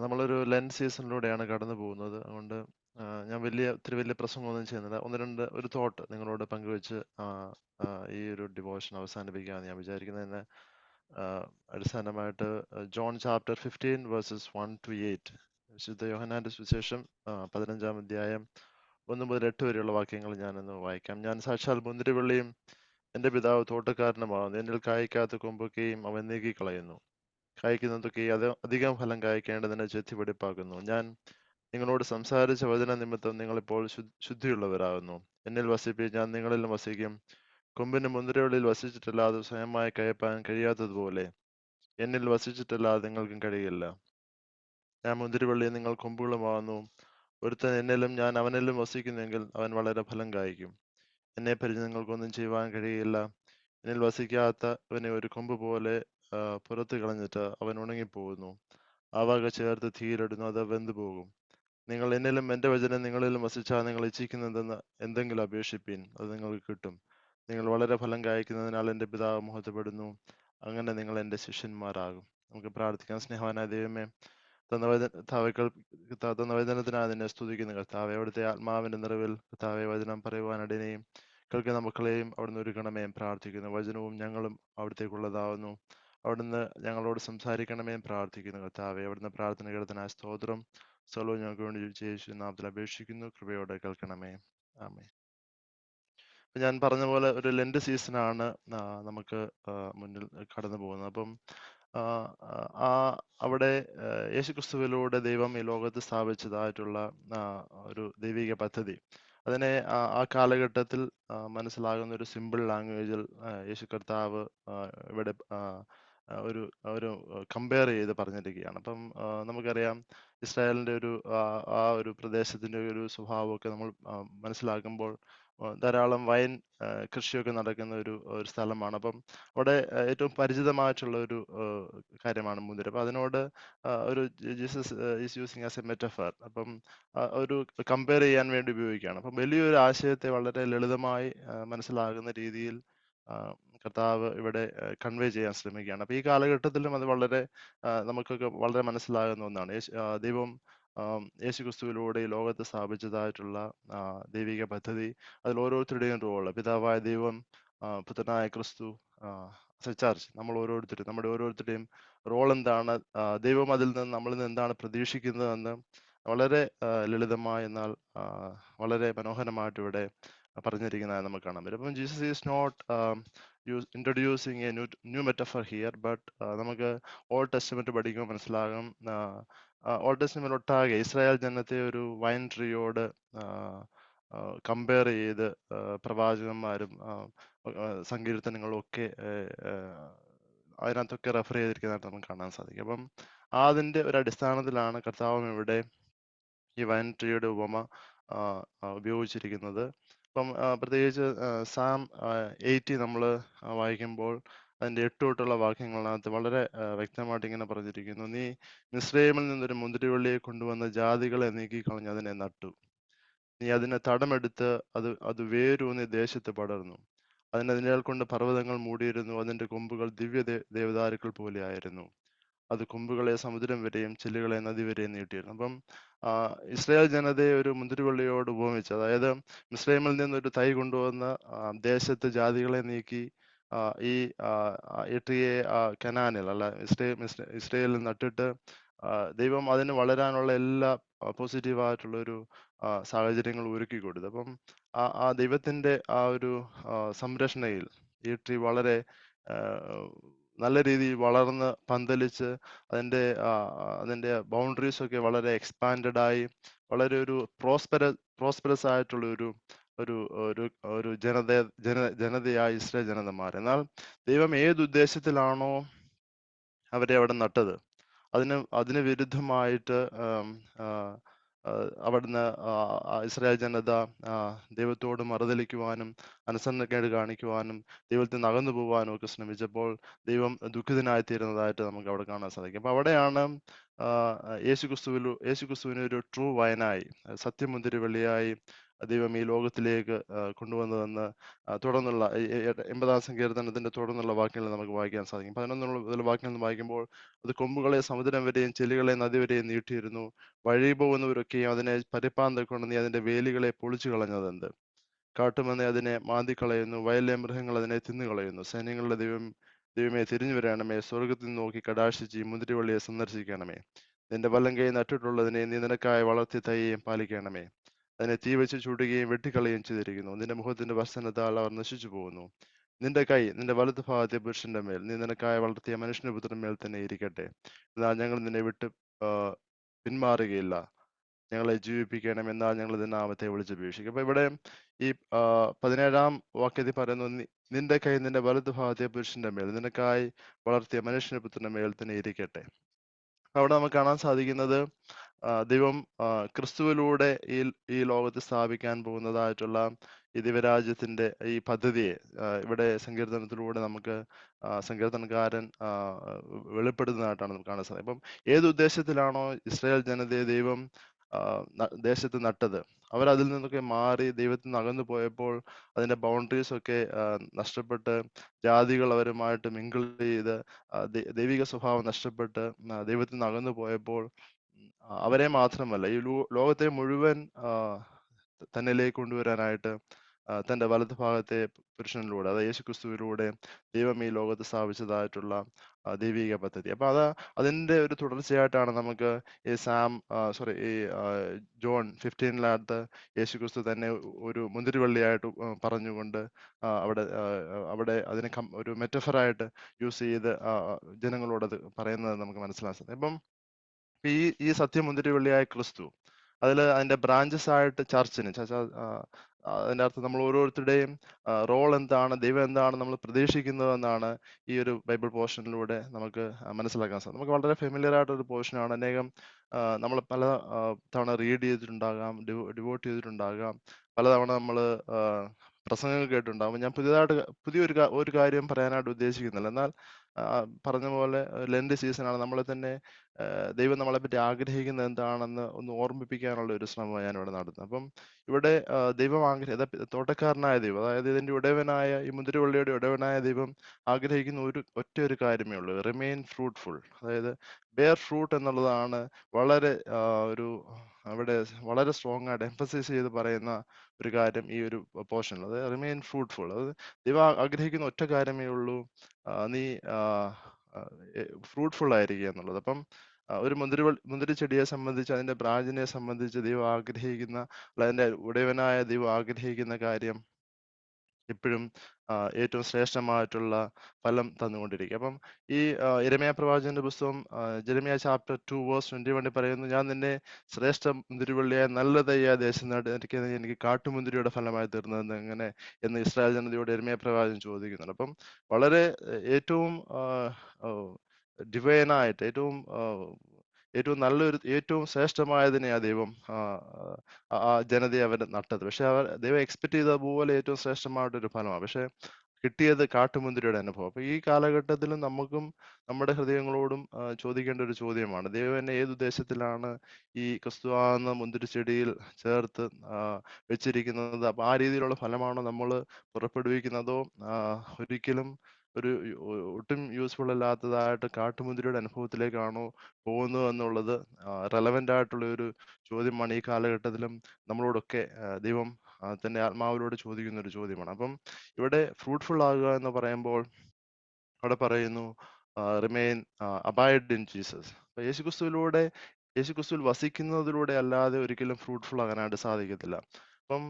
നമ്മളൊരു ലെൻ സീസണിലൂടെയാണ് കടന്നു പോകുന്നത്. അതുകൊണ്ട് ഞാൻ വലിയ ഒത്തിരി വലിയ പ്രസംഗമൊന്നും ചെയ്യുന്നില്ല. ഒന്ന് രണ്ട് ഒരു തോട്ട് നിങ്ങളോട് പങ്കുവെച്ച് ഈ ഒരു ഡിവോഷൻ അവസാനിപ്പിക്കാമെന്ന് ഞാൻ വിചാരിക്കുന്നത് തന്നെ അടിസ്ഥാനമായിട്ട് John chapter fifteen verses one two eight വിശുദ്ധ യോഹനാന്റെ സുവിശേഷം പതിനഞ്ചാം അധ്യായം ഒന്ന് മുതൽ എട്ട് വരെയുള്ള വാക്യങ്ങൾ ഞാനൊന്ന് വായിക്കാം. ഞാൻ സാക്ഷാൽ മുന്തിരിവള്ളിയും എന്റെ പിതാവ് തോട്ടക്കാരനുമാകുന്നു. എന്നിൽ കായ്ക്കാത്ത കൊമ്പൊക്കെയും അവൻ നീക്കിക്കളയുന്നു. കായ്ക്കുന്നതൊക്കെ അത് അധികം ഫലം കായ്ക്കേണ്ടതിനെ ചെത്തി വെടിപ്പാക്കുന്നു ഞാൻ നിങ്ങളോട് സംസാരിച്ച വചന നിമിത്തം നിങ്ങളിപ്പോൾ ശുദ്ധിയുള്ളവരാകുന്നു. എന്നിൽ വസിപ്പി ഞാൻ നിങ്ങളിലും വസിക്കും. കൊമ്പിന് മുന്തിരിവള്ളിയിൽ വസിച്ചിട്ടല്ലാതെ സ്വയമായി കയപ്പാൻ കഴിയാത്തതുപോലെ എന്നിൽ വസിച്ചിട്ടല്ലാതെ നിങ്ങൾക്കും കഴിയില്ല. ഞാൻ മുന്തിരിവള്ളി നിങ്ങൾ കൊമ്പുകളുമാകുന്നു ഒരുത്തൻ എന്നിലും ഞാൻ അവനിലും വസിക്കുന്നെങ്കിൽ അവൻ വളരെ ഫലം കായ്ക്കും. എന്നെ പരിചയം നിങ്ങൾക്കൊന്നും ചെയ്യുവാൻ കഴിയില്ല. എന്നിൽ വസിക്കാത്തവനെ ഒരു കൊമ്പ് പോലെ പുറത്ത് കളഞ്ഞിട്ട് അവൻ ഉണങ്ങിപ്പോകുന്നു ആ വക ചേർത്ത് തീയിലിടുന്നു അത് വെന്തു പോകും. നിങ്ങൾ എന്നിലും എന്റെ വചനം നിങ്ങളിലും വസിച്ചാൽ നിങ്ങൾ ഇച്ഛിക്കുന്നതെന്ന് എന്തെങ്കിലും അപേക്ഷിപ്പീൻ അത് നിങ്ങൾക്ക് കിട്ടും. നിങ്ങൾ വളരെ ഫലം കായ്ക്കുന്നതിനാൽ എന്റെ പിതാവ് മുഹത്തപ്പെടുന്നു. അങ്ങനെ നിങ്ങൾ എന്റെ ശിഷ്യന്മാരാകും. നമുക്ക് പ്രാർത്ഥിക്കാം. സ്നേഹവാനായ ദൈവമേ തന്ന വചന കർത്താവേക്കൾ കർത്താവ് തന്ന വചനത്തിനായി നിന്നെ സ്തുതിക്കുന്നു. കർത്താവെ അവിടുത്തെ ആത്മാവിന്റെ നിറവിൽ കർത്താവെ വചനം പറയുവാനിടനെയും കേൾക്കുന്ന മക്കളെയും അവിടുന്ന് ഒരുക്കണമേയും പ്രാർത്ഥിക്കുന്നു. വചനവും ഞങ്ങളും അവിടത്തേക്കുള്ളതാവുന്നു. അവിടുന്ന് ഞങ്ങളോട് സംസാരിക്കണമേ പ്രാർത്ഥിക്കുന്നു കർത്താവെ. അവിടുന്ന് പ്രാർത്ഥന കേൾക്കുന്ന സ്തോത്രം സ്വലോ ഞങ്ങൾക്ക് വേണ്ടി യേശു നാമത്തിൽ അപേക്ഷിക്കുന്നു. കൃപയോടെ കേൾക്കണമേ. ആമേ ഞാൻ പറഞ്ഞ പോലെ ഒരു ലെൻഡ് ആണ് നമുക്ക് മുന്നിൽ കടന്നു പോകുന്നത്. അപ്പം ആ, അവിടെ യേശുക്രിസ്തുവിലൂടെ ദൈവം ഈ ലോകത്ത് സ്ഥാപിച്ചതായിട്ടുള്ള ഒരു ദൈവിക പദ്ധതി. അതിനെ ആ കാലഘട്ടത്തിൽ മനസ്സിലാകുന്ന ഒരു സിമ്പിൾ ലാംഗ്വേജിൽ യേശു കർത്താവ് ഇവിടെ ഒരു ഒരു കമ്പയർ ചെയ്ത് പറഞ്ഞിരിക്കുകയാണ്. അപ്പം നമുക്കറിയാം ഇസ്രായേലിന്റെ ഒരു ആ ഒരു പ്രദേശത്തിന്റെ ഒരു സ്വഭാവമൊക്കെ നമ്മൾ മനസ്സിലാക്കുമ്പോൾ ധാരാളം വൈൻ കൃഷിയൊക്കെ നടക്കുന്ന ഒരു ഒരു സ്ഥലമാണ്. അപ്പം അവിടെ ഏറ്റവും പരിചിതമായിട്ടുള്ള ഒരു കാര്യമാണ് മുന്തിരി. അപ്പം അതിനോട് ഒരു Jesus is using as a metaphor. അപ്പം ഒരു കമ്പയർ ചെയ്യാൻ വേണ്ടി ഉപയോഗിക്കുകയാണ്. അപ്പം വലിയൊരു ആശയത്തെ വളരെ ലളിതമായി മനസ്സിലാകുന്ന രീതിയിൽ കർത്താവ് ഇവിടെ കൺവേ ചെയ്യാൻ ശ്രമിക്കുകയാണ്. അപ്പൊ ഈ കാലഘട്ടത്തിലും അത് വളരെ നമുക്കൊക്കെ വളരെ മനസ്സിലാകുന്ന ഒന്നാണ്. ദൈവം യേശു ക്രിസ്തുവിലൂടെ ഈ ലോകത്ത് സ്ഥാപിച്ചതായിട്ടുള്ള ദൈവിക പദ്ധതി അതിൽ ഓരോരുത്തരുടെയും റോൾ പിതാവായ ദൈവം പുത്രനായ ക്രിസ്തു ചർച്ച് നമ്മൾ ഓരോരുത്തരും നമ്മുടെ ഓരോരുത്തരുടെയും റോൾ എന്താണ് ദൈവം അതിൽ നിന്ന് നമ്മളിൽ നിന്ന് എന്താണ് പ്രതീക്ഷിക്കുന്നതെന്ന് വളരെ ലളിതമായ എന്നാൽ വളരെ മനോഹരമായിട്ട് ഇവിടെ പറഞ്ഞിരിക്കുന്നതായി നമുക്ക് കാണാൻ പറ്റും. അപ്പം Jesus is not use introducing a new new metaphor here but നമുക്ക് ഓൾഡ് ടെസ്റ്റ്മെന്റ് പഠിക്കുമ്പോൾ മനസ്സിലാകും ഓൾഡ് ടെസ്റ്റ്മെന്റ് ഒട്ടാകെ ഇസ്രായേൽ ജനത്തെ ഒരു വൈൻ ട്രീയോട് കമ്പയർ ചെയ്ത് പ്രവാചകന്മാരും സങ്കീർത്തനങ്ങളും ഒക്കെ അതിനകത്തൊക്കെ റെഫർ ചെയ്തിരിക്കുന്നതായിട്ട് നമുക്ക് കാണാൻ സാധിക്കും. അപ്പം അതിന്റെ ഒരു അടിസ്ഥാനത്തിലാണ് കർത്താവും ഇവിടെ ഈ വൈൻ ട്രീയുടെ ഉപമ ഉപയോഗിച്ചിരിക്കുന്നത്. അപ്പം ആ, പ്രത്യേകിച്ച് സാം എയ്റ്റി നമ്മൾ വായിക്കുമ്പോൾ അതിന്റെ എട്ട് തൊട്ടുള്ള വാക്യങ്ങളിനകത്ത് വളരെ വ്യക്തമായിട്ട് ഇങ്ങനെ പറഞ്ഞിരിക്കുന്നു. നീ മിശ്രയമിൽ നിന്നൊരു മുന്തിരിവള്ളിയെ കൊണ്ടുവന്ന ജാതികളെ നീക്കി നീക്കിക്കളഞ്ഞ് അതിനെ നട്ടു. നീ അതിനെ തടമെടുത്ത് അത് അത് വേരൂന്നി ദേശത്ത് പടർന്നു. അതിനെ നിഴൽ കൊണ്ട് പർവതങ്ങൾ മൂടിയിരുന്നു. അതിന്റെ കൊമ്പുകൾ ദിവ്യ ദേവതാരുക്കൾ പോലെയായിരുന്നു അത് കൊമ്പുകളെ സമുദ്രം വരെയും ചില്ലുകളെ നദി വരെയും നീട്ടിയിരുന്നു. അപ്പം ഇസ്രായേൽ ജനതയെ ഒരു മുന്തിരിവള്ളിയോട് ഉപമിച്ച് അതായത് മിസ്രൈമിൽ നിന്ന് ഒരു തൈ കൊണ്ടുവന്ന് ദേശത്ത് ജാതികളെ നീക്കി ഈ ട്രീയെ കനാനിൽ അല്ല ഇസ്രേ ഇസ്രയേലിൽ നട്ടിട്ട് ദൈവം അതിന് വളരാനുള്ള എല്ലാ പോസിറ്റീവ് ആയിട്ടുള്ള ഒരു സാഹചര്യങ്ങൾ ഒരുക്കി കൊടുത്തു. അപ്പം ആ ആ ദൈവത്തിന്റെ ആ ഒരു സംരക്ഷണയിൽ ഈ ട്രീ വളരെ നല്ല രീതിയിൽ വളർന്ന് പന്തലിച്ച് അതിന്റെ ആ, അതിന്റെ ബൗണ്ടറീസ് ഒക്കെ വളരെ എക്സ്പാൻഡഡ് ആയി വളരെ ഒരു പ്രോസ്പെര പ്രോസ്പെറസ് ആയിട്ടുള്ള ഒരു ഒരു ഒരു ഒരു ജനത ജന ജനതയായി ഇസ്രേ ജനത മാറി എന്നാൽ ദൈവം ഏത് ഉദ്ദേശത്തിലാണോ അവരെ അവിടെ നട്ടത്? അതിന് അതിന് വിരുദ്ധമായിട്ട് അവിടുന്ന് ഇസ്രായേൽ ജനത ദൈവത്തോട് മറുതലിക്കുവാനും അനുസരണക്കേട് കാണിക്കുവാനും ദൈവത്തിൽ നിന്ന് അകന്നു ഒക്കെ ശ്രമിച്ചപ്പോൾ ദൈവം ദുഃഖിതനായി തീരുന്നതായിട്ട് നമുക്ക് അവിടെ കാണാൻ സാധിക്കും. അപ്പൊ അവിടെയാണ് യേശുക്രിസ്തുവിൽ യേശുക്രിസ്തുവിനെ ഒരു ട്രൂ വയനായി സത്യമുന്തിരി വെള്ളിയായി ദൈവം ഈ ലോകത്തിലേക്ക് കൊണ്ടുവന്നതെന്ന് തുടർന്നുള്ള എൺപതാം സങ്കീർത്തനത്തിന്റെ തുടർന്നുള്ള വാക്യങ്ങൾ നമുക്ക് വായിക്കാൻ സാധിക്കും. പതിനൊന്നുള്ള വാക്യങ്ങൾ വായിക്കുമ്പോൾ അത് കൊമ്പുകളെ സമുദ്രം വരെയും ചെല്ലുകളെ നദി വരെയും നീട്ടിയിരുന്നു. വഴി പോകുന്നവരൊക്കെയും അതിനെ പരിപ്പാന്ത കൊണ്ട് നീ അതിന്റെ വേലികളെ പൊളിച്ചു കളഞ്ഞതെന്ത്? കാട്ടുമന്നെ അതിനെ മാന്തിക്കളയുന്നു. വയലിലെ മൃഗങ്ങൾ അതിനെ തിന്നുകളയുന്നു. സൈന്യങ്ങളുടെ ദൈവം ദൈവമേ തിരിഞ്ഞു വരണമേ. സ്വർഗത്തിൽ നിന്ന് നോക്കി കടാശിച്ച് ഈ മുന്തിരിവള്ളിയെ സന്ദർശിക്കണമേ. നിന്റെ വല്ലം കൈ നട്ടിട്ടുള്ളതിനെ നീ നിനക്കായി വളർത്തി തയ്യേയും പാലിക്കണമേ. അതിനെ തീ വെച്ച് ചൂടുകയും വെട്ടിക്കളയുകയും ചെയ്തിരിക്കുന്നു. നിന്റെ മുഖത്തിന്റെ വസനത്താൽ അവർ നശിച്ചു പോകുന്നു നിന്റെ കൈ നിന്റെ വലത് ഭാഗത്തെ പുരുഷന്റെ മേൽ നീ നിനക്കായ വളർത്തിയ മനുഷ്യന്റെ മേൽ തന്നെ ഇരിക്കട്ടെ. എന്നാൽ ഞങ്ങൾ നിന്നെ വിട്ട് പിന്മാറുകയില്ല. ഞങ്ങളെ ജീവിപ്പിക്കണം എന്നാൽ ഞങ്ങൾ ഇതിന്റെ നാമത്തെ വിളിച്ചപേക്ഷിക്കും. അപ്പൊ ഇവിടെ ഈ പതിനേഴാം വാക്യത്തിൽ പറയുന്നു നിന്റെ കൈ നിന്റെ വലത് ഭാഗത്തെ പുരുഷന്റെ മേൽ നിനക്കായി വളർത്തിയ മനുഷ്യന്റെ പുത്രന്റെ മേൽ തന്നെ ഇരിക്കട്ടെ. അവിടെ നമുക്ക് കാണാൻ സാധിക്കുന്നത് ദൈവം ക്രിസ്തുവിലൂടെ ഈ ഈ ലോകത്ത് സ്ഥാപിക്കാൻ പോകുന്നതായിട്ടുള്ള ഈ ദിവരാജ്യത്തിന്റെ ഈ പദ്ധതിയെ ഇവിടെ സങ്കീർത്തനത്തിലൂടെ നമുക്ക് സങ്കീർത്തനക്കാരൻ വെളിപ്പെടുത്തുന്നതായിട്ടാണ് നമുക്ക് കാണാൻ സാധിക്കും അപ്പം ഏത് ഉദ്ദേശത്തിലാണോ ഇസ്രായേൽ ജനതയെ ദൈവം ദേശത്ത് നട്ടത് അവർ അതിൽ നിന്നൊക്കെ മാറി ദൈവത്തിൽ നിന്ന് അകന്നു പോയപ്പോൾ അതിന്റെ ബൗണ്ടറീസ് ഒക്കെ നഷ്ടപ്പെട്ട് ജാതികൾ അവരുമായിട്ട് മിങ്കിൾ ചെയ്ത് ദൈവിക സ്വഭാവം നഷ്ടപ്പെട്ട് ദൈവത്തിൽ നിന്ന് അകന്നു പോയപ്പോൾ അവരെ മാത്രമല്ല. ഈ ലോകത്തെ മുഴുവൻ തന്നിലേക്ക് കൊണ്ടുവരാനായിട്ട് തന്റെ വലത് ഭാഗത്തെ പുരുഷനിലൂടെ അതായത് യേശുക്രിസ്തുവിലൂടെ ദൈവം ഈ ലോകത്ത് സ്ഥാപിച്ചതായിട്ടുള്ള ദൈവിക പദ്ധതി. അപ്പൊ അത് അതിന്റെ ഒരു തുടർച്ചയായിട്ടാണ് നമുക്ക് ഈ സാം സോറി ഈ ജോൺ യേശു യേശുക്രിസ്തു തന്നെ ഒരു മുന്തിരിവള്ളിയായിട്ട് പറഞ്ഞുകൊണ്ട് അവിടെ അവിടെ അതിനെ ഒരു മെറ്റഫറായിട്ട് യൂസ് ചെയ്ത് ജനങ്ങളോട് അത് പറയുന്നത് നമുക്ക് മനസ്സിലാക്കാം ഇപ്പം ഈ ഈ സത്യമുന്തിരി വെള്ളിയായ ക്രിസ്തു അതിൽ അതിന്റെ ബ്രാഞ്ചസ് ആയിട്ട് ചർച്ചിന് അതിന്റെ അർത്ഥം നമ്മൾ ഓരോരുത്തരുടെയും റോൾ എന്താണ് ദൈവം എന്താണ് നമ്മൾ പ്രതീക്ഷിക്കുന്നത് എന്നാണ് ഈ ഒരു ബൈബിൾ പോർഷനിലൂടെ നമുക്ക് മനസ്സിലാക്കാൻ സാധിക്കും നമുക്ക് വളരെ ഫെമിലിയർ ആയിട്ടൊരു പോർഷനാണ് അനേകം നമ്മൾ പല തവണ റീഡ് ചെയ്തിട്ടുണ്ടാകാം ഡിവോട്ട് ചെയ്തിട്ടുണ്ടാകാം. പലതവണ നമ്മൾ പ്രസംഗങ്ങൾ കേട്ടിട്ടുണ്ടാകും. ഞാൻ പുതിയതായിട്ട് പുതിയൊരു ഒരു കാര്യം പറയാനായിട്ട് ഉദ്ദേശിക്കുന്നില്ല. എന്നാൽ പറഞ്ഞ പോലെ ലെൻഡ് സീസണാണ് നമ്മളെ തന്നെ ദൈവം നമ്മളെ പറ്റി ആഗ്രഹിക്കുന്നത് എന്താണെന്ന് ഒന്ന് ഓർമ്മിപ്പിക്കാനുള്ള ഒരു ശ്രമമാണ് ഞാൻ ഇവിടെ നടത്തുന്നത് അപ്പം ഇവിടെ ദൈവം ആഗ്രഹ തോട്ടക്കാരനായ ദൈവം അതായത് ഇതിന്റെ ഉടയവനായ ഈ മുന്തിരിവള്ളിയുടെ ഉടയവനായ ദൈവം ആഗ്രഹിക്കുന്ന ഒരു ഒറ്റ ഒരു കാര്യമേ ഉള്ളൂ റിമെയിൻ ഫ്രൂട്ട്ഫുൾ അതായത് ബെയർ ഫ്രൂട്ട് എന്നുള്ളതാണ് വളരെ ഒരു അവിടെ വളരെ സ്ട്രോങ് ആയിട്ട് എംഫസൈസ് ചെയ്ത് പറയുന്ന ഒരു കാര്യം ഈ ഒരു പോർഷനിൽ അത് റിമെയിൻ ഫ്രൂട്ട്ഫുൾ അത് ദൈവം ആഗ്രഹിക്കുന്ന ഒറ്റ കാര്യമേ ഉള്ളൂ. നീ ഫ്രൂട്ട്ഫുൾ ആയിരിക്കുക എന്നുള്ളത്. അപ്പം ഒരു മുന്തിരി മുന്തിരി ചെടിയെ സംബന്ധിച്ച് അതിന്റെ ബ്രാഞ്ചിനെ സംബന്ധിച്ച് ദൈവം ആഗ്രഹിക്കുന്ന അതിന്റെ ഉടയവനായ ദൈവം ആഗ്രഹിക്കുന്ന കാര്യം എപ്പോഴും ആ, ഏറ്റവും ശ്രേഷ്ഠമായിട്ടുള്ള ഫലം തന്നുകൊണ്ടിരിക്കും. അപ്പം ഈ ഇരമയ പ്രവാചകന്റെ പുസ്തകം Jeremiah chapter two verse twenty one പറയുന്നു ഞാൻ നിന്നെ ശ്രേഷ്ഠ മുന്തിരിവള്ളിയായ നല്ലതയ്യ ദേശം നേടിയ എനിക്ക് കാട്ടുമുന്തിരിയുടെ ഫലമായി തീർന്നത് എങ്ങനെ? എന്ന് ഇസ്രായേൽ ജനതയോട് ഇരമയ പ്രവാചകൻ ചോദിക്കുന്നുണ്ട്. അപ്പം വളരെ ഏറ്റവും ഡിവൈനായിട്ട് ഏറ്റവും ഏറ്റവും നല്ലൊരു ഏറ്റവും ശ്രേഷ്ഠമായതിനെ ആ ദൈവം ആ, ജനതയെ അവർ നട്ടത്. പക്ഷെ അവർ ദൈവം എക്സ്പെക്ട് ചെയ്ത പോലെ ഏറ്റവും ശ്രേഷ്ഠമായിട്ടൊരു ഫലമാണ്. പക്ഷെ കിട്ടിയത് കാട്ടുമുന്തിരിയുടെ അനുഭവം. അപ്പൊ ഈ കാലഘട്ടത്തിലും നമുക്കും നമ്മുടെ ഹൃദയങ്ങളോടും ചോദിക്കേണ്ട ഒരു ചോദ്യമാണ്. ദൈവം എന്നെ ഏത് ഉദ്ദേശത്തിലാണ് ഈ ക്രിസ്തുവാന്ന മുന്തിരി ചെടിയിൽ ചേർത്ത് വെച്ചിരിക്കുന്നത്? അപ്പൊ ആ രീതിയിലുള്ള ഫലമാണോ നമ്മൾ പുറപ്പെടുവിക്കുന്നതോ? ഒരിക്കലും ഒരു ഒട്ടും യൂസ്ഫുൾ അല്ലാത്തതായിട്ട് കാട്ടുമുന്തിരിയുടെ അനുഭവത്തിലേക്കാണോ പോകുന്നത് എന്നുള്ളത് റെലവെന്റ് ആയിട്ടുള്ള ഒരു ചോദ്യമാണ് ഈ കാലഘട്ടത്തിലും നമ്മളോടൊക്കെ ദൈവം തന്റെ ആത്മാവിലൂടെ ചോദിക്കുന്ന ഒരു ചോദ്യമാണ്. അപ്പം ഇവിടെ ഫ്രൂട്ട്ഫുൾ ആകുക എന്ന് പറയുമ്പോൾ അവിടെ പറയുന്നു റിമെയിൻ അബൈഡ് ഇൻ ജീസസ് യേശുക്രിസ്തുവിലൂടെ യേശുക്രിസ്തുവിൽ വസിക്കുന്നതിലൂടെ അല്ലാതെ ഒരിക്കലും ഫ്രൂട്ട്ഫുൾ ആകാനായിട്ട് സാധിക്കത്തില്ല. അപ്പം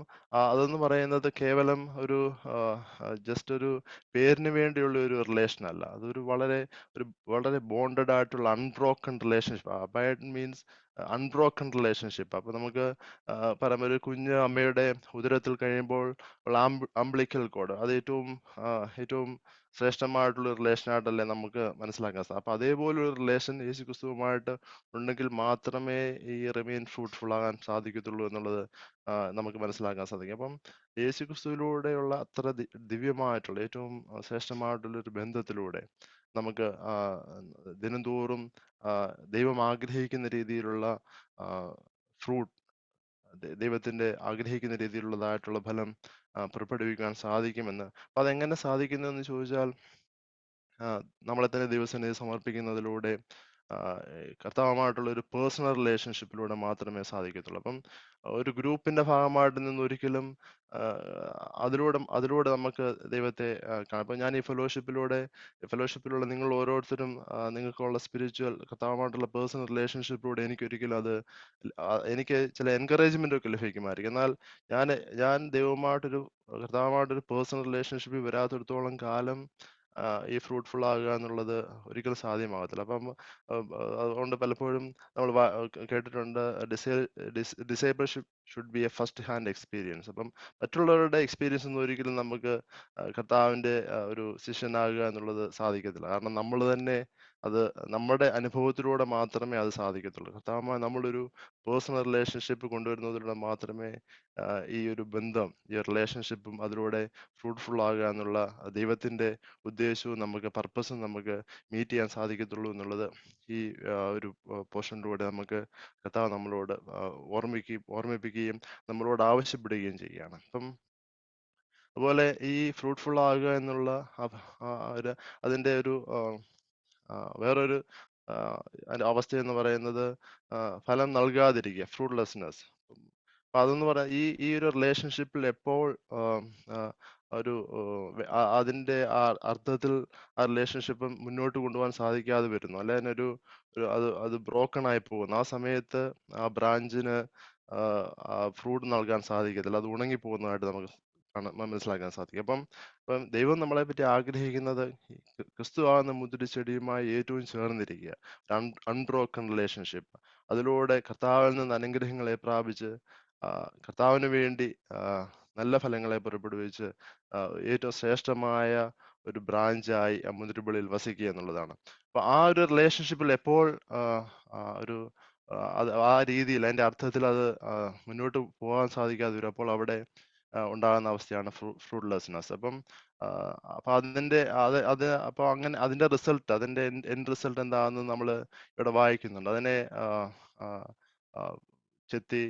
അതെന്ന് പറയുന്നത് കേവലം ഒരു ജസ്റ്റ് ഒരു പേരിന് വേണ്ടിയുള്ള ഒരു റിലേഷൻ അല്ല. അതൊരു വളരെ ഒരു വളരെ ബോണ്ടഡ് ആയിട്ടുള്ള unbroken relationship abide means unbroken relationship അപ്പൊ നമുക്ക് പറയുമ്പോൾ ഒരു കുഞ്ഞ് അമ്മയുടെ ഉദരത്തിൽ കഴിയുമ്പോൾ ഉള്ള അംബ്ലിക്കൽ കോഡ്. അത് ഏറ്റവും ഏറ്റവും ശ്രേഷ്ഠമായിട്ടുള്ള റിലേഷൻ ആയിട്ടല്ലേ നമുക്ക് മനസ്സിലാക്കാൻ സാധിക്കും അപ്പൊ അതേപോലെ ഒരു റിലേഷൻ യേശു ക്രിസ്തുവുമായിട്ട് ഉണ്ടെങ്കിൽ മാത്രമേ ഈ റിമെയിൻ ഫ്രൂട്ട്ഫുൾ ആകാൻ സാധിക്കത്തുള്ളൂ എന്നുള്ളത് നമുക്ക് മനസ്സിലാക്കാൻ സാധിക്കും. അപ്പം യേശു ക്രിസ്തുവിലൂടെയുള്ള അത്ര ദിവ്യമായിട്ടുള്ള ഏറ്റവും ശ്രേഷ്ഠമായിട്ടുള്ള ഒരു ബന്ധത്തിലൂടെ നമുക്ക് ദിനംതോറും ദൈവം ആഗ്രഹിക്കുന്ന രീതിയിലുള്ള ഫ്രൂട്ട് ദൈവത്തിന്റെ ആഗ്രഹിക്കുന്ന രീതിയിലുള്ളതായിട്ടുള്ള ഫലം പുറപ്പെടുവിക്കാൻ സാധിക്കുമെന്ന്. അപ്പൊ അതെങ്ങനെ സാധിക്കുന്നു എന്ന് ചോദിച്ചാൽ നമ്മളെ തന്നെ ദൈവസന്നിധി സമർപ്പിക്കുന്നതിലൂടെ കർത്താവുമായിട്ടുള്ള ഒരു പേഴ്സണൽ റിലേഷൻഷിപ്പിലൂടെ മാത്രമേ സാധിക്കത്തുള്ളൂ. അപ്പം ഒരു ഗ്രൂപ്പിന്റെ ഭാഗമായിട്ട് നിന്ന് ഒരിക്കലും അതിലൂടെ അതിലൂടെ നമുക്ക് ദൈവത്തെ അപ്പൊ ഞാൻ ഈ ഫെലോഷിപ്പിലൂടെ ഫെലോഷിപ്പിലുള്ള നിങ്ങൾ ഓരോരുത്തരും നിങ്ങൾക്കുള്ള സ്പിരിച്വൽ കർത്താവുമായിട്ടുള്ള പേഴ്സണൽ റിലേഷൻഷിപ്പിലൂടെ എനിക്ക് ഒരിക്കലും അത് എനിക്ക് ചില എൻകറേജ്മെന്റ് ഒക്കെ ലഭിക്കുമായിരിക്കും. എന്നാൽ ഞാൻ ഞാൻ ദൈവമായിട്ടൊരു കർത്താവുമായിട്ടൊരു പേഴ്സണൽ റിലേഷൻഷിപ്പിൽ വരാത്തിടത്തോളം കാലം ഈ ഫ്രൂട്ട്ഫുൾ ആകുക എന്നുള്ളത് ഒരിക്കലും സാധ്യമാകത്തില്ല. അപ്പം അതുകൊണ്ട് പലപ്പോഴും നമ്മൾ കേട്ടിട്ടുണ്ട് discipleship should be a first hand experience. അപ്പം മറ്റുള്ളവരുടെ എക്സ്പീരിയൻസ് ഒന്നും ഒരിക്കലും നമുക്ക് കർത്താവിന്റെ ഒരു ശിഷ്യനാകുക എന്നുള്ളത് സാധിക്കത്തില്ല. കാരണം നമ്മൾ തന്നെ അത് നമ്മുടെ അനുഭവത്തിലൂടെ മാത്രമേ അത് സാധിക്കത്തുള്ളൂ. കർത്താവുമായി നമ്മളൊരു പേഴ്സണൽ റിലേഷൻഷിപ്പ് കൊണ്ടുവരുന്നതിലൂടെ മാത്രമേ ഈ ഒരു ബന്ധം ഈ റിലേഷൻഷിപ്പും അതിലൂടെ ഫ്രൂട്ട്ഫുൾ ആകുക എന്നുള്ള ദൈവത്തിന്റെ ഉദ്ദേശവും നമുക്ക് പർപ്പസും നമുക്ക് മീറ്റ് ചെയ്യാൻ സാധിക്കത്തുള്ളൂ എന്നുള്ളത് ഈ ഒരു പോർഷനിലൂടെ നമുക്ക് കർത്താവ് നമ്മളോട് ഓർമ്മിക്കുകയും ഓർമ്മിപ്പിക്കുകയും നമ്മളോട് ആവശ്യപ്പെടുകയും ചെയ്യുകയാണ്. അപ്പം അതുപോലെ ഈ ഫ്രൂട്ട്ഫുൾ ആകുക എന്നുള്ള ഒരു അതിന്റെ ഒരു വേറൊരു അവസ്ഥ എന്ന് പറയുന്നത് ഫലം നൽകാതിരിക്കുക ഫ്രൂട്ട്ലെസ്നെസ് അപ്പൊ അതെന്ന് പറയാ ഈ ഈ ഒരു റിലേഷൻഷിപ്പിൽ എപ്പോൾ ഒരു അതിന്റെ ആ അർത്ഥത്തിൽ ആ റിലേഷൻഷിപ്പ് മുന്നോട്ട് കൊണ്ടുപോകാൻ സാധിക്കാതെ വരുന്നു. അല്ലെ ഒരു അത് അത് ബ്രോക്കൺ ആയി പോകുന്നു. ആ സമയത്ത് ആ ബ്രാഞ്ചിന് ഫ്രൂട്ട് നൽകാൻ സാധിക്കത്തില്ല. അത് ഉണങ്ങി പോകുന്നതായിട്ട് നമുക്ക് കാണാൻ മനസ്സിലാക്കാൻ സാധിക്കും. അപ്പം ഇപ്പം ദൈവം നമ്മളെ പറ്റി ആഗ്രഹിക്കുന്നത് ക്രിസ്തു ആകുന്ന മുദ്രച്ചെടിയുമായി ഏറ്റവും ചേർന്നിരിക്കുക. അൺബ്രോക്കൺ റിലേഷൻഷിപ്പ് അതിലൂടെ കർത്താവിൽ നിന്ന് അനുഗ്രഹങ്ങളെ പ്രാപിച്ച് കർത്താവിന് വേണ്ടി നല്ല ഫലങ്ങളെ പുറപ്പെടുവിച്ച് ഏറ്റവും ശ്രേഷ്ഠമായ ഒരു ബ്രാഞ്ചായി ആ മുന്തിരിപ്പള്ളിയിൽ വസിക്കുക എന്നുള്ളതാണ്. അപ്പൊ ആ ഒരു റിലേഷൻഷിപ്പിൽ എപ്പോൾ ഒരു അത് ആ രീതിയിൽ അതിന്റെ അർത്ഥത്തിൽ അത് മുന്നോട്ട് പോകാൻ സാധിക്കാതെ വരും അപ്പോൾ അവിടെ ഉണ്ടാകുന്ന അവസ്ഥയാണ് ഫ്രൂട്ട്ലെസ്നെസ് അപ്പം അപ്പൊ അതിന്റെ അത് അത് അപ്പൊ അങ്ങനെ അതിന്റെ റിസൾട്ട് അതിന്റെ എൻഡ് റിസൾട്ട് എന്താണെന്ന് നമ്മൾ ഇവിടെ വായിക്കുന്നുണ്ട്. അതിനെ ചെത്തി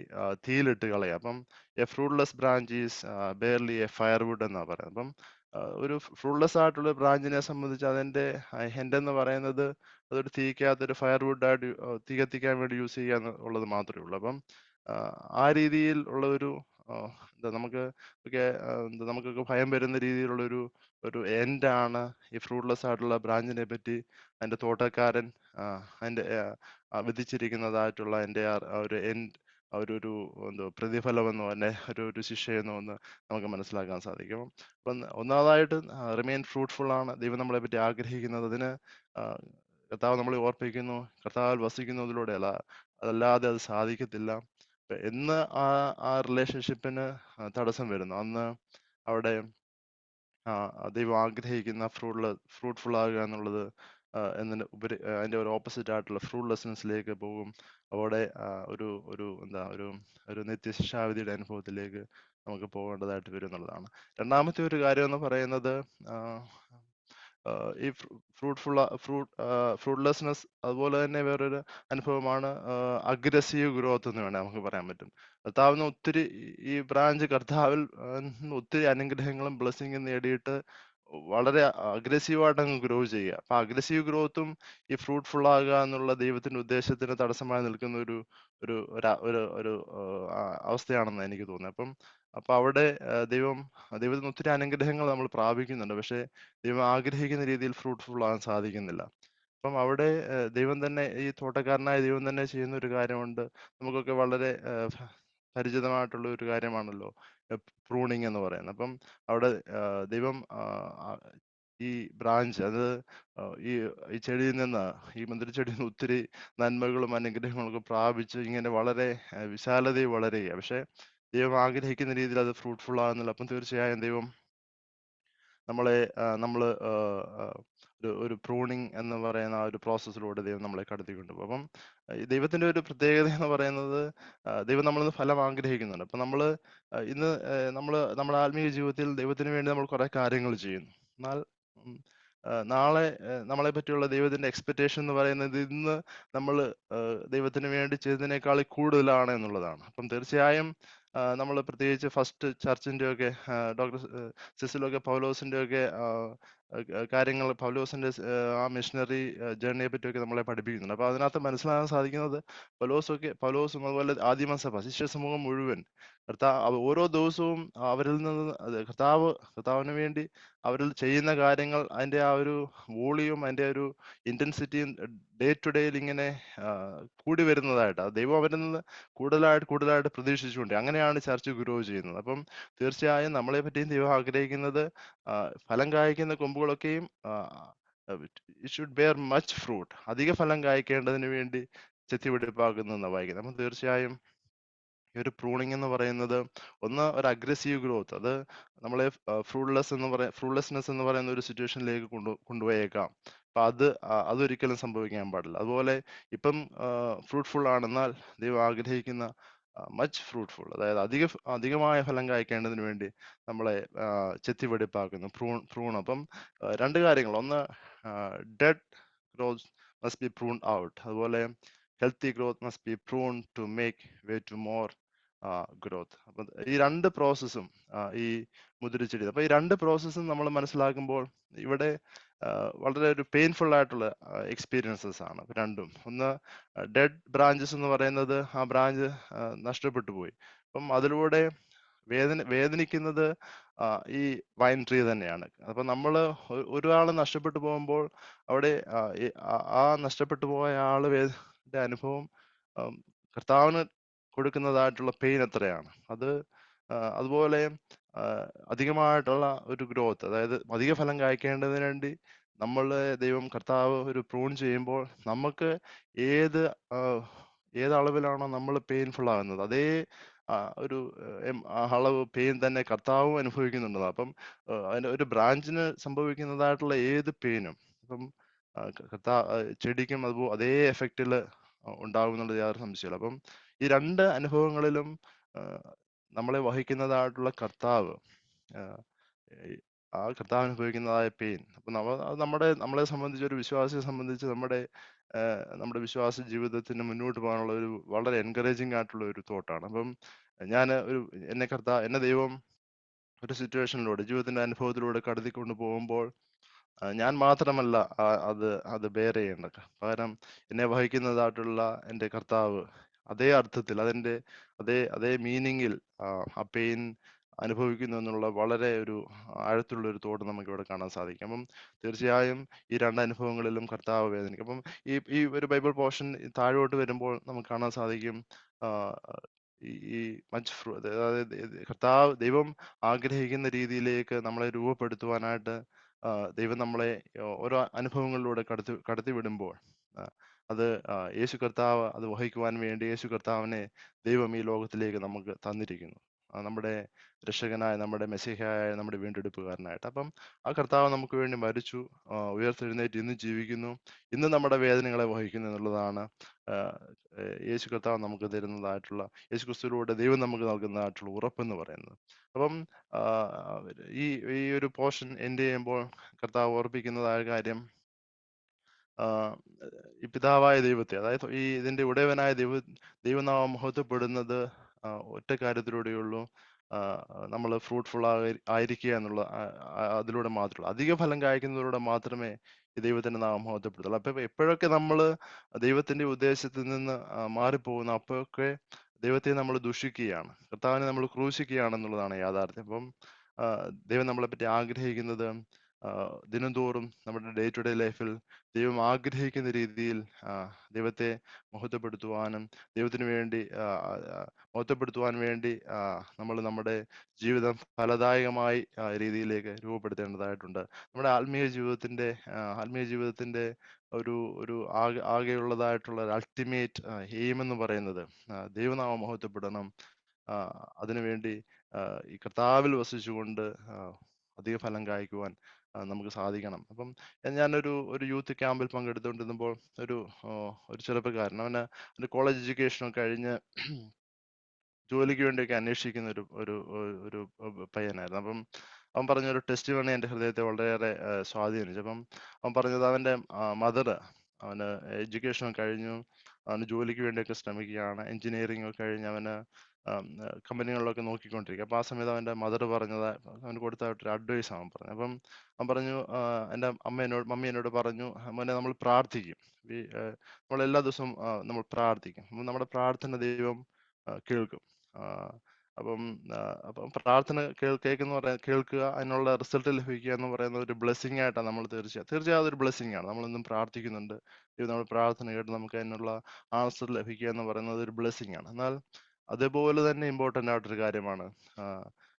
തീയിലിട്ട് കളയുക. അപ്പം a fruitless branch is barely a firewood എന്നാ പറയുന്നത്. അപ്പം ഒരു ഫ്രൂട്ട്ലെസ് ആയിട്ടുള്ള ബ്രാഞ്ചിനെ സംബന്ധിച്ച് അതിന്റെ ഹെൻഡ് എന്ന് പറയുന്നത് അതൊരു തീക്കകത്ത് ഒരു ഫയർവുഡ് ആയിട്ട് തീ കത്തിക്കാൻ വേണ്ടി യൂസ് ചെയ്യുക എന്നുള്ളത് മാത്രമേ ഉള്ളൂ. അപ്പം ആ, രീതിയിൽ ഉള്ള ഒരു എന്താ നമുക്ക് ഒക്കെ എന്താ നമുക്കൊക്കെ ഭയം വരുന്ന രീതിയിലുള്ള ഒരു ഒരു എൻഡ് ആണ് ഈ ഫ്രൂട്ട്ലെസ് ആയിട്ടുള്ള ബ്രാഞ്ചിനെ പറ്റി അതിന്റെ തോട്ടക്കാരൻ അതിന്റെ വിധിച്ചിരിക്കുന്നതായിട്ടുള്ള ആ ഒരു എൻഡ് ഒരു ഒരു എന്തോ പ്രതിഫലമെന്നോ അല്ലെ ഒരു ഒരു ശിക്ഷയെന്നോ ഒന്ന് നമുക്ക് മനസ്സിലാക്കാൻ സാധിക്കും. അപ്പം ഒന്നാമതായിട്ട് റിമെയിൻ ഫ്രൂട്ട്ഫുൾ ആണ്. ദൈവം നമ്മളെ പറ്റി ആഗ്രഹിക്കുന്നത് അതിന് കർത്താവ് നമ്മളെ ഓർപ്പിക്കുന്നു കർത്താവിൽ വസിക്കുന്നതിലൂടെ അല്ല അതല്ലാതെ അത് സാധിക്കത്തില്ല. എന്ന് ആ ആ റിലേഷൻഷിപ്പിന് തടസ്സം വരുന്നു. അന്ന് അവിടെ ദൈവം ആഗ്രഹിക്കുന്ന ഫ്രൂട്ട്ല ഫ്രൂട്ട്ഫുൾ ആകുക എന്നുള്ളത് എന്നതിന് ഉപരി അതിന്റെ ഒരു ഓപ്പോസിറ്റ് ആയിട്ടുള്ള ഫ്രൂട്ട്ലെസ്നെസ്സിലേക്ക് പോകും. അവിടെ ഒരു ഒരു എന്താ ഒരു ഒരു നിത്യശിക്ഷാവിധിയുടെ അനുഭവത്തിലേക്ക് നമുക്ക് പോകേണ്ടതായിട്ട് വരും എന്നുള്ളതാണ്. രണ്ടാമത്തെ ഒരു കാര്യം എന്ന് പറയുന്നത് ഈ ഫ്രൂട്ട്ഫുൾ ഫ്രൂട്ട് ഫ്രൂട്ട്ലെസ്നെസ് അതുപോലെ തന്നെ വേറൊരു അനുഭവമാണ് അഗ്രസീവ് ഗ്രോത്ത് എന്ന് വേണേൽ നമുക്ക് പറയാൻ പറ്റും. കർത്താവിന് ഒത്തിരി ഈ- ബ്രാഞ്ച് കർത്താവിൽ ഒത്തിരി അനുഗ്രഹങ്ങളും ബ്ലെസ്സിങ്ങും നേടിയിട്ട് വളരെ അഗ്രസീവായിട്ട് അങ്ങ് ഗ്രോ ചെയ്യുക. അപ്പൊ അഗ്രസീവ് ഗ്രോത്തും ഈ ഫ്രൂട്ട്ഫുൾ ആകുക എന്നുള്ള ദൈവത്തിന്റെ ഉദ്ദേശത്തിന് തടസ്സമായി നിൽക്കുന്ന ഒരു ഒരു ഒരു അവസ്ഥയാണെന്ന് എനിക്ക് തോന്നുന്നത്. അപ്പം അപ്പൊ അവിടെ ദൈവം ദൈവത്തിന് ഒത്തിരി അനുഗ്രഹങ്ങൾ നമ്മൾ പ്രാപിക്കുന്നുണ്ട്. പക്ഷെ ദൈവം ആഗ്രഹിക്കുന്ന രീതിയിൽ ഫ്രൂട്ട്ഫുൾ ആകാൻ സാധിക്കുന്നില്ല. അപ്പം അവിടെ ദൈവം തന്നെ ഈ തോട്ടക്കാരനായ ദൈവം തന്നെ ചെയ്യുന്ന ഒരു കാര്യമുണ്ട്. നമുക്കൊക്കെ വളരെ പരിചിതമായിട്ടുള്ള ഒരു കാര്യമാണല്ലോ പ്രൂണിങ് എന്ന് പറയുന്നത്. അപ്പം അവിടെ ദൈവം ഈ ബ്രാഞ്ച് അത് ഈ ഈ ചെടിയിൽ നിന്ന് ഈ മുന്തിരിച്ചെടിയിൽ നിന്ന് ഒത്തിരി നന്മകളും അനുഗ്രഹങ്ങളും പ്രാപിച്ച് ഇങ്ങനെ വളരെ വിശാലതയിൽ വളരുക പക്ഷെ ദൈവം ആഗ്രഹിക്കുന്ന രീതിയിൽ അത് ഫ്രൂട്ട്ഫുൾ ആകുന്നില്ല അപ്പം തീർച്ചയായും ദൈവം നമ്മളെ നമ്മൾ ഒരു പ്രൂണിങ് എന്ന് പറയുന്ന ആ ഒരു പ്രോസസ്സിലൂടെ ദൈവം നമ്മളെ കടത്തിക്കൊണ്ട് പോകും. അപ്പം ദൈവത്തിന്റെ ഒരു പ്രത്യേകത എന്ന് പറയുന്നത് ദൈവം നമ്മളിൽ നിന്ന് ഫലം ആഗ്രഹിക്കുന്നുണ്ട്. അപ്പൊ നമ്മൾ ഇന്ന് നമ്മൾ നമ്മുടെ ആത്മീയ ജീവിതത്തിൽ ദൈവത്തിന് വേണ്ടി നമ്മൾ കുറെ കാര്യങ്ങൾ ചെയ്യുന്നു. എന്നാൽ നാളെ നമ്മളെ പറ്റിയുള്ള ദൈവത്തിന്റെ എക്സ്പെക്റ്റേഷൻ എന്ന് പറയുന്നത് ഇന്ന് നമ്മൾ ദൈവത്തിന് വേണ്ടി ചെയ്തതിനേക്കാൾ കൂടുതലാണ് എന്നുള്ളതാണ്. അപ്പം തീർച്ചയായും നമ്മൾ പ്രത്യേകിച്ച് ഫസ്റ്റ് ചർച്ചിന്റെ ഒക്കെ ഡോക്ടർ സിസിലൊക്കെ പൗലോസിന്റെ ഒക്കെ കാര്യങ്ങൾ പൗലോസിന്റെ ആ, മിഷനറി ജേണിയെ പറ്റിയൊക്കെ നമ്മളെ പഠിപ്പിക്കുന്നുണ്ട്. അപ്പൊ അതിനകത്ത് മനസ്സിലാകാൻ സാധിക്കുന്നത് പൗലോസൊക്കെ പൗലോസും അതുപോലെ ആദിമസഭ ശിഷ്യ സമൂഹം മുഴുവൻ. കർത്താവ് ഓരോ ദിവസവും അവരിൽ നിന്ന് കർത്താവ് കർത്താവിന് വേണ്ടി അവരിൽ ചെയ്യുന്ന കാര്യങ്ങൾ അതിന്റെ ആ ഒരു വോളിയും അതിന്റെ ഒരു ഇന്റൻസിറ്റിയും ഡേ ടു ഡേയിൽ ഇങ്ങനെ കൂടി വരുന്നതായിട്ട് ദൈവം അവരിൽ നിന്ന് കൂടുതലായിട്ട് കൂടുതലായിട്ട് പ്രതീക്ഷിച്ചുകൊണ്ട് അങ്ങനെയാണ് ചർച്ച ഗ്രോ ചെയ്യുന്നത്. അപ്പം തീർച്ചയായും നമ്മളെ പറ്റിയും ദൈവം ആഗ്രഹിക്കുന്നത് ഫലം കായ്ക്കുന്ന കൊമ്പുകളൊക്കെയും it should bear much fruit അധിക ഫലം കായ്ക്കേണ്ടതിന് വേണ്ടി ചെത്തിവെടിപ്പാക്കുന്ന വായിക്കുന്നത് അപ്പം തീർച്ചയായും ഈ ഒരു പ്രൂണിങ് എന്ന് പറയുന്നത് ഒന്ന് ഒരു അഗ്രസീവ് ഗ്രോത്ത് അത് നമ്മളെ ഫ്രൂട്ട്ലെസ് എന്ന് പറയ ഫ്രൂട്ട്ലെസ്നെസ് എന്ന് പറയുന്ന ഒരു സിറ്റുവേഷനിലേക്ക് കൊണ്ടു കൊണ്ടുപോയേക്കാം. അപ്പൊ അത് അതൊരിക്കലും സംഭവിക്കാൻ പാടില്ല. അതുപോലെ ഇപ്പം ഫ്രൂട്ട്ഫുൾ ആണെന്നാൽ ദൈവം ആഗ്രഹിക്കുന്ന മച്ച് ഫ്രൂട്ട്ഫുൾ അതായത് അധിക അധികമായ ഫലം കായ്ക്കേണ്ടതിന് വേണ്ടി നമ്മളെ ചെത്തി ചെത്തിവെടിപ്പാക്കുന്നു. Prune prune. അപ്പം രണ്ട് കാര്യങ്ങൾ. ഒന്ന് dead growth must be prune out അതുപോലെ healthy growth must be prune to make way to more growth അപ്പം ഈ രണ്ട് പ്രോസസ്സും ഈ മുതിരിച്ചെടി അപ്പൊ ഈ രണ്ട് പ്രോസസ്സും നമ്മൾ മനസ്സിലാക്കുമ്പോൾ ഇവിടെ വളരെ ഒരു പെയിൻഫുൾ ആയിട്ടുള്ള എക്സ്പീരിയൻസസ് ആണ്. രണ്ടും. ഒന്ന് ഡെഡ് ബ്രാഞ്ചസ് എന്ന് പറയുന്നത് ആ ബ്രാഞ്ച് നഷ്ടപ്പെട്ടു പോയി. അപ്പം അതിലൂടെ വേദന വേദനിക്കുന്നത് ഈ വൈൻ ട്രീ തന്നെയാണ്. അപ്പൊ നമ്മൾ ഒരാൾ നഷ്ടപ്പെട്ടു പോകുമ്പോൾ അവിടെ ആ, നഷ്ടപ്പെട്ടു പോയ ആൾ വേദന അനുഭവം കർത്താവിന് കൊടുക്കുന്നതായിട്ടുള്ള പെയിൻ എത്രയാണ്? അത് അതുപോലെ അധികമായിട്ടുള്ള ഒരു ഗ്രോത്ത് അതായത് അധിക ഫലം കായ്ക്കേണ്ടതിന് വേണ്ടി നമ്മളെ ദൈവം കർത്താവ് ഒരു പ്രൂൺ ചെയ്യുമ്പോൾ നമുക്ക് ഏത് ഏത് അളവിലാണോ നമ്മൾ പെയിൻഫുൾ ആകുന്നത് അതേ ഒരു അളവ് പെയിൻ തന്നെ കർത്താവും അനുഭവിക്കുന്നുണ്ട് അപ്പം അതിന് ഒരു ബ്രാഞ്ചിന് സംഭവിക്കുന്നതായിട്ടുള്ള ഏത് പെയിനും അപ്പം കർത്താ ചെടിക്കും അതുപോലെ അതേ എഫക്റ്റിൽ ഉണ്ടാകും എന്നുള്ളത് യാതൊരു സംശയമില്ല അപ്പം ഈ രണ്ട് അനുഭവങ്ങളിലും നമ്മളെ വഹിക്കുന്നതായിട്ടുള്ള കർത്താവ് ആ, കർത്താവ് അനുഭവിക്കുന്നതായ പെയിൻ അപ്പൊ നമ്മൾ അത് നമ്മുടെ നമ്മളെ സംബന്ധിച്ച് ഒരു വിശ്വാസിയെ സംബന്ധിച്ച് നമ്മുടെ നമ്മുടെ വിശ്വാസ ജീവിതത്തിന് മുന്നോട്ട് പോകാനുള്ള ഒരു വളരെ എൻകറേജിങ് ആയിട്ടുള്ള ഒരു തോട്ടാണ് അപ്പം ഞാൻ ഒരു എന്നെ കർത്താവ് എന്നെ ദൈവം ഒരു സിറ്റുവേഷനിലൂടെ ജീവിതത്തിന്റെ അനുഭവത്തിലൂടെ കടത്തിക്കൊണ്ട് പോകുമ്പോൾ ഞാൻ മാത്രമല്ല അത് അത് ബെയർ ചെയ്യേണ്ടത്. പകരം എന്നെ വഹിക്കുന്നതായിട്ടുള്ള എന്റെ കർത്താവ് അതേ അർത്ഥത്തിൽ അതിന്റെ അതേ അതേ മീനിങ്ങിൽ ആ പെയിൻ അനുഭവിക്കുന്നു എന്നുള്ള വളരെ ഒരു ആഴത്തിലുള്ള ഒരു തോട് നമുക്ക് ഇവിടെ കാണാൻ സാധിക്കും. അപ്പം തീർച്ചയായും ഈ രണ്ട് അനുഭവങ്ങളിലും കർത്താവ് വേദനിക്കും. അപ്പം ഈ ഈ ഒരു ബൈബിൾ പോർഷൻ താഴോട്ട് വരുമ്പോൾ നമുക്ക് കാണാൻ സാധിക്കും ഈ മച്ച് അതായത് കർത്താവ് ദൈവം ആഗ്രഹിക്കുന്ന രീതിയിലേക്ക് നമ്മളെ രൂപപ്പെടുത്തുവാനായിട്ട് ദൈവം നമ്മളെ ഓരോ അനുഭവങ്ങളിലൂടെ കടത്തി കടത്തി വിടുമ്പോൾ അത് യേശു കർത്താവ് അത് വഹിക്കുവാൻ വേണ്ടി യേശു കർത്താവിനെ ദൈവം ഈ ലോകത്തിലേക്ക് നമുക്ക് തന്നിരിക്കുന്നു. നമ്മുടെ രക്ഷകനായ നമ്മുടെ മെസ്സിഹയായ നമ്മുടെ വീണ്ടെടുപ്പുകാരനായിട്ട്. അപ്പം ആ കർത്താവ് നമുക്ക് വേണ്ടി മരിച്ചു ഉയർത്തെഴുന്നേറ്റ് ഇന്ന് ജീവിക്കുന്നു. ഇന്ന് നമ്മുടെ വേദനകളെ വഹിക്കുന്നു എന്നുള്ളതാണ് യേശു കർത്താവ് നമുക്ക് തരുന്നതായിട്ടുള്ള യേശു ക്രിസ്തുവിലൂടെ ദൈവം നമുക്ക് നൽകുന്നതായിട്ടുള്ള ഉറപ്പെന്ന് പറയുന്നത്. അപ്പം ഈ ഈ ഒരു പോർഷൻ എൻഡ് ചെയ്യുമ്പോൾ കർത്താവ് ഓർപ്പിക്കുന്നതായ കാര്യം ഈ പിതാവായ ദൈവത്തെ അതായത് ഈ ഇതിന്റെ ഉടയവനായ ദൈവ ദൈവനാമം മഹത്വപ്പെടുന്നത് ഒറ്റ കാര്യത്തിലൂടെയുള്ളൂ നമ്മൾ ഫ്രൂട്ട്ഫുൾ ആയിരിക്കുക എന്നുള്ള അതിലൂടെ മാത്രമേ അധിക ഫലം കായ്ക്കുന്നതിലൂടെ മാത്രമേ ഈ ദൈവത്തിന്റെ നാമം മഹത്വപ്പെടുത്തുള്ളൂ. അപ്പൊ എപ്പോഴൊക്കെ നമ്മൾ ദൈവത്തിന്റെ ഉദ്ദേശത്തിൽ നിന്ന് മാറിപ്പോകുന്ന അപ്പോഴൊക്കെ ദൈവത്തെ നമ്മൾ ദുഷിക്കുകയാണ്. കർത്താവിനെ നമ്മൾ ക്രൂശിക്കുകയാണെന്നുള്ളതാണ് യാഥാർത്ഥ്യം. അപ്പം ദൈവം നമ്മളെ പറ്റി ആഗ്രഹിക്കുന്നത് ദിനംതോറും നമ്മുടെ ഡേ ടു ഡേ ലൈഫിൽ ദൈവം ആഗ്രഹിക്കുന്ന രീതിയിൽ ദൈവത്തെ മഹത്വപ്പെടുത്തുവാനും ദൈവത്തിന് വേണ്ടി മഹത്വപ്പെടുത്തുവാൻ വേണ്ടി നമ്മൾ നമ്മുടെ ജീവിതം ഫലദായകമായി രീതിയിലേക്ക് രൂപപ്പെടുത്തേണ്ടതായിട്ടുണ്ട്. നമ്മുടെ ആത്മീയ ജീവിതത്തിന്റെ ആത്മീയ ജീവിതത്തിന്റെ ഒരു ഒരു ആകെ ആകെയുള്ളതായിട്ടുള്ള ഒരു അൾട്ടിമേറ്റ് എയിം എന്ന് പറയുന്നത് ദൈവനാമം മഹത്വപ്പെടണം. അതിനുവേണ്ടി ഈ കർത്താവിൽ വസിച്ചുകൊണ്ട് അധിക ഫലം കായ്ക്കുവാൻ നമുക്ക് സാധിക്കണം. അപ്പം ഞാനൊരു ഒരു യൂത്ത് ക്യാമ്പിൽ പങ്കെടുത്തുകൊണ്ടിരുന്നപ്പോൾ ഒരു ഒരു ചെറുപ്പക്കാരൻ. അവന് ഒരു കോളേജ് എഡ്യൂക്കേഷൻ കഴിഞ്ഞ് ജോലിക്ക് വേണ്ടിയൊക്കെ അന്വേഷിക്കുന്ന ഒരു ഒരു ഒരു പയ്യനായിരുന്നു. അപ്പം അവൻ പറഞ്ഞ ഒരു ടെസ്റ്റ് വേണേ എന്റെ ഹൃദയത്തെ വളരെയേറെ സ്വാധീനിച്ചു. അപ്പം അവൻ പറഞ്ഞത് അവന്റെ മദർ അവന് എഡ്യൂക്കേഷൻ കഴിഞ്ഞു. അവന് ജോലിക്ക് വേണ്ടിയൊക്കെ ശ്രമിക്കുകയാണ്. എഞ്ചിനീയറിംഗ് ഒക്കെ കഴിഞ്ഞ് അവന് കമ്പനികളിലൊക്കെ നോക്കിക്കൊണ്ടിരിക്കുക. അപ്പോൾ ആ സമയത്ത് അവന്റെ മദർ പറഞ്ഞത് അവന് കൊടുത്ത ഒരു അഡ്വൈസ് അവൻ പറഞ്ഞു അപ്പം അവൻ പറഞ്ഞു എന്റെ അമ്മ എന്നോട് മമ്മി എന്നോട് പറഞ്ഞു മോനെ നമ്മൾ പ്രാർത്ഥിക്കും. നമ്മൾ എല്ലാ ദിവസവും നമ്മൾ പ്രാർത്ഥിക്കും. നമ്മുടെ പ്രാർത്ഥന ദൈവം കേൾക്കും. അപ്പം അപ്പം പ്രാർത്ഥന കേൾ കേൾക്കുന്ന പറയാ കേൾക്കുക അതിനുള്ള റിസൾട്ട് ലഭിക്കുക എന്ന് പറയുന്ന ഒരു ബ്ലെസ്സിങ് ആയിട്ടാണ് നമ്മൾ തീർച്ചയായും തീർച്ചയായും അതൊരു ബ്ലെസ്സിങ് ആണ്. നമ്മളെന്നും പ്രാർത്ഥിക്കുന്നുണ്ട്. നമ്മൾ പ്രാർത്ഥന കേട്ട് നമുക്ക് അതിനുള്ള ആൻസർ ലഭിക്കുക എന്ന് പറയുന്നത് ഒരു ബ്ലെസ്സിങ് ആണ്. എന്നാൽ അതേപോലെ തന്നെ ഇമ്പോർട്ടന്റ് ആയിട്ടൊരു കാര്യമാണ്.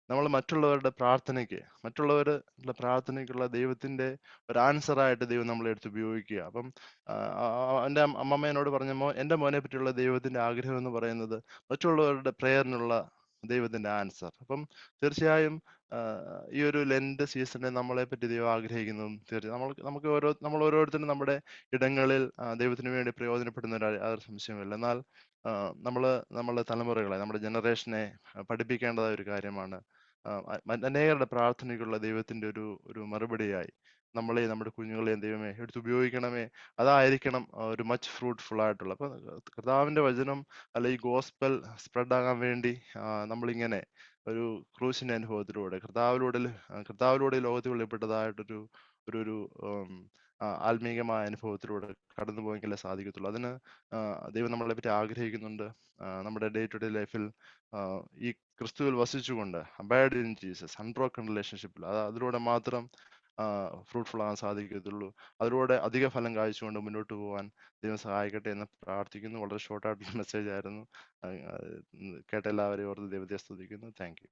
നമ്മൾ മറ്റുള്ളവരുടെ പ്രാർത്ഥനയ്ക്ക് മറ്റുള്ളവരുടെ പ്രാർത്ഥനയ്ക്കുള്ള ദൈവത്തിന്റെ ഒരു ആൻസർ ആയിട്ട് ദൈവം നമ്മളെ എടുത്ത് ഉപയോഗിക്കുക. അപ്പം എന്റെ അമ്മമ്മ എന്നോട് പറഞ്ഞപ്പോൾ എന്റെ മോനെ പറ്റിയുള്ള ദൈവത്തിന്റെ ആഗ്രഹം എന്ന് പറയുന്നത് മറ്റുള്ളവരുടെ പ്രേയറിനുള്ള ദൈവത്തിന്റെ ആൻസർ അപ്പം തീർച്ചയായും ഈ ഒരു ലെൻഡ് സീസണിൽ നമ്മളെ പറ്റി ദൈവം ആഗ്രഹിക്കുന്നതും തീർച്ചയായും നമ്മൾ നമുക്ക് ഓരോ നമ്മൾ ഓരോരുത്തരും നമ്മുടെ ഇടങ്ങളിൽ ദൈവത്തിന് വേണ്ടി പ്രയോജനപ്പെടുന്ന ഒരു സംശയമില്ല എന്നാൽ നമ്മൾ നമ്മുടെ തലമുറകളെ നമ്മുടെ ജനറേഷനെ പഠിപ്പിക്കേണ്ടതായ ഒരു കാര്യമാണ്. അനേകരുടെ പ്രാർത്ഥനയ്ക്കുള്ള ദൈവത്തിന്റെ ഒരു ഒരു മറുപടിയായി നമ്മളെയും നമ്മുടെ കുഞ്ഞുങ്ങളെയും ദൈവമേ എടുത്ത് ഉപയോഗിക്കണമേ അതായിരിക്കണം ഒരു മച്ച് ഫ്രൂട്ട്ഫുൾ ആയിട്ടുള്ള. അപ്പൊ കർത്താവിന്റെ വചനം അല്ലെ ഈ ഗോസ്പൽ സ്പ്രെഡ് ആകാൻ വേണ്ടി നമ്മളിങ്ങനെ ഒരു ക്രൂശിന്റെ അനുഭവത്തിലൂടെ കർത്താവിലൂടെ കർത്താവിലൂടെ ലോകത്തിൽ വെളിപ്പെട്ടതായിട്ടൊരു ഒരു ഒരു ആത്മീകമായ അനുഭവത്തിലൂടെ കടന്നു പോയെങ്കിലേ സാധിക്കത്തുള്ളൂ. അതിന് ദൈവം നമ്മളെ പറ്റി ആഗ്രഹിക്കുന്നുണ്ട്. നമ്മുടെ ഡേ ടു ഡേ ലൈഫിൽ ഈ ക്രിസ്തുവിൽ വസിച്ചുകൊണ്ട് അബൈഡ് ഇൻ ജീസസ് അൺബ്രോക്കൺ റിലേഷൻഷിപ്പിൽ അത് അതിലൂടെ മാത്രം ഫ്രൂട്ട്ഫുൾ ആകാൻ സാധിക്കത്തുള്ളൂ. അതിലൂടെ അധിക ഫലം കാഴ്ചകൊണ്ട് മുന്നോട്ട് പോകാൻ ദൈവം സഹായിക്കട്ടെ എന്ന് പ്രാർത്ഥിക്കുന്നു. വളരെ ഷോർട്ട് ആയിട്ടുള്ള മെസ്സേജ് ആയിരുന്നു. കേട്ട എല്ലാവരെയും ഓർത്ത് ദൈവത്തെ സ്തുതിക്കുന്നു. താങ്ക്